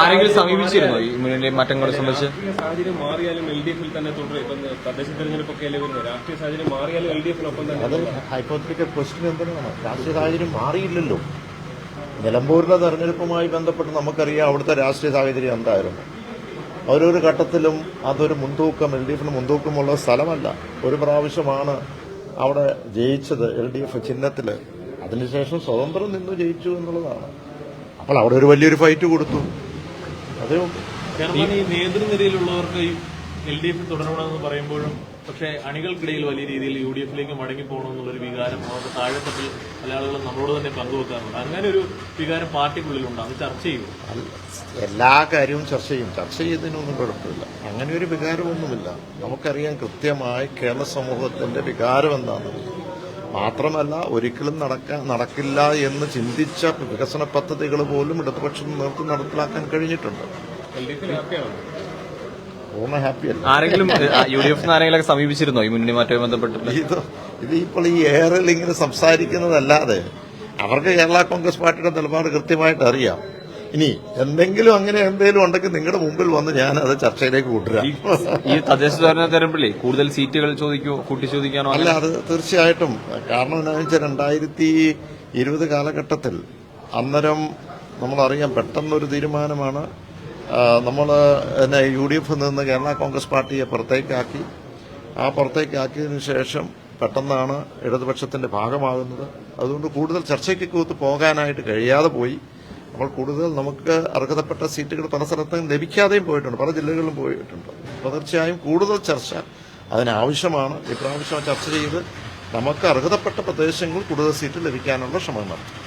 ആരെങ്കിലും സമീപിച്ചിരുന്നോ ഈ മുന്നിലെ മാറ്റങ്ങളെ സംബന്ധിച്ച്? രാഷ്ട്രീയ സാഹചര്യം മാറിയാലും എൽ ഡി എഫിൽ തന്നെ തുടരും. ഇപ്പം തദ്ദേശ തെരഞ്ഞെടുപ്പൊക്കെ വരുന്നത്? രാഷ്ട്രീയ സാഹചര്യം മാറിയാലും എൽ ഡി എഫിനൊപ്പം തന്നെ അത് ഹൈപ്പോത്തിക്കൽ ക്വസ്റ്റ്യൻ എന്തിനാണ്? രാഷ്ട്രീയ സാഹചര്യം മാറിയില്ലല്ലോ. നിലമ്പൂരിലെ തെരഞ്ഞെടുപ്പുമായി ബന്ധപ്പെട്ട് നമുക്കറിയാം അവിടുത്തെ രാഷ്ട്രീയ സാഹചര്യം എന്തായിരുന്നു. ഓരോരോ ഘട്ടത്തിലും അതൊരു മുൻതൂക്കം എൽ ഡി എഫിന് മുൻതൂക്കമുള്ള സ്ഥലമല്ല. ഒരു പ്രാവശ്യമാണ് അവിടെ ജയിച്ചത് എൽ ഡി എഫ് ചിഹ്നത്തിൽ അതിനുശേഷം സ്വതന്ത്രം നിന്ന് ജയിച്ചു എന്നുള്ളതാണ്. അപ്പോൾ അവിടെ ഒരു വലിയൊരു ഫൈറ്റ് കൊടുത്തു. അതേ നേതൃനിരയിലുള്ളവർക്ക് എൽ ഡി എഫ് തുടരണമെന്ന് പറയുമ്പോഴും പക്ഷേ അണികൾക്കിടയിൽ വലിയ രീതിയിൽ യു ഡി എഫിലേക്ക് മടങ്ങി പോകണമെന്നുള്ളൊരു വികാരം അവരുടെ താഴെത്തട്ടിൽ പല ആളുകളും നമ്മളോട് തന്നെ പങ്കുവെക്കാറുണ്ട്. അങ്ങനെ ഒരു വികാരം പാർട്ടിക്കുള്ളിലുണ്ട്. അത് ചർച്ച ചെയ്യും എല്ലാ കാര്യവും ചർച്ച ചെയ്യും. ചർച്ച ചെയ്തതിനൊന്നും കുഴപ്പമില്ല. അങ്ങനെ ഒരു വികാരമൊന്നുമില്ല. നമുക്കറിയാം കൃത്യമായി കേരള സമൂഹത്തിന്റെ വികാരം എന്താണെന്ന് മാത്രമല്ല ഒരിക്കലും നടക്കാൻ നടക്കില്ല എന്ന് ചിന്തിച്ച വികസന പദ്ധതികൾ പോലും ഇടതുപക്ഷം നേർത്ത് നടപ്പിലാക്കാൻ കഴിഞ്ഞിട്ടുണ്ട്. ഇതിപ്പോൾ ഹാപ്പിയാണ് പൂർണ ഹാപ്പിയല്ല. ആരെങ്കിലും യു ഡി എഫ് ആരെങ്കിലും സമീപിച്ചിരുന്നോ ഈ മുന്നണി മാറ്റവുമായി ബന്ധപ്പെട്ട് ഇത് ഇത് ഇപ്പോൾ ഈ എയറിൽ ഇങ്ങനെ സംസാരിക്കുന്നതല്ലാതെ അവർക്ക് കേരള കോൺഗ്രസ് പാർട്ടിയുടെ നിലപാട് കൃത്യമായിട്ട് അറിയാം. ഇനി എന്തെങ്കിലും അങ്ങനെ എന്തെങ്കിലും ഉണ്ടെങ്കിൽ നിങ്ങളുടെ മുമ്പിൽ വന്ന് ഞാൻ അത് ചർച്ചയിലേക്ക് കൂട്ടുക. ഈ തദ്ദേശ സ്വയംഭരണ കൂടുതൽ സീറ്റുകൾ ചോദിക്കോ കൂട്ടി ചോദിക്കാനോ അല്ല അത് തീർച്ചയായിട്ടും. കാരണം എന്താണെന്ന് വെച്ചാൽ രണ്ടായിരത്തി ഇരുപത് കാലഘട്ടത്തിൽ അന്നേരം നമ്മളറിയാം പെട്ടെന്നൊരു തീരുമാനമാണ്. നമ്മൾ എന്നെ യു ഡി എഫിൽ നിന്ന് കേരള കോൺഗ്രസ് പാർട്ടിയെ പുറത്തേക്കാക്കി. ആ പുറത്തേക്കാക്കിയതിനു ശേഷം പെട്ടെന്നാണ് ഇടതുപക്ഷത്തിന്റെ ഭാഗമാകുന്നത്. അതുകൊണ്ട് കൂടുതൽ ചർച്ചയ്ക്ക് കൂത്ത് പോകാനായിട്ട് കഴിയാതെ പോയി. അപ്പോൾ കൂടുതൽ നമുക്ക് അർഹതപ്പെട്ട സീറ്റുകൾ പല സ്ഥലത്തും ലഭിക്കാതെയും പോയിട്ടുണ്ട്. പല ജില്ലകളിലും പോയിട്ടുണ്ട്. അപ്പോൾ തീർച്ചയായും കൂടുതൽ ചർച്ച അതിനാവശ്യമാണ്. ഇപ്രാവശ്യം ചർച്ച ചെയ്ത് നമുക്ക് അർഹതപ്പെട്ട പ്രദേശങ്ങൾ കൂടുതൽ സീറ്റ് ലഭിക്കാനുള്ള ശ്രമം നടത്തും.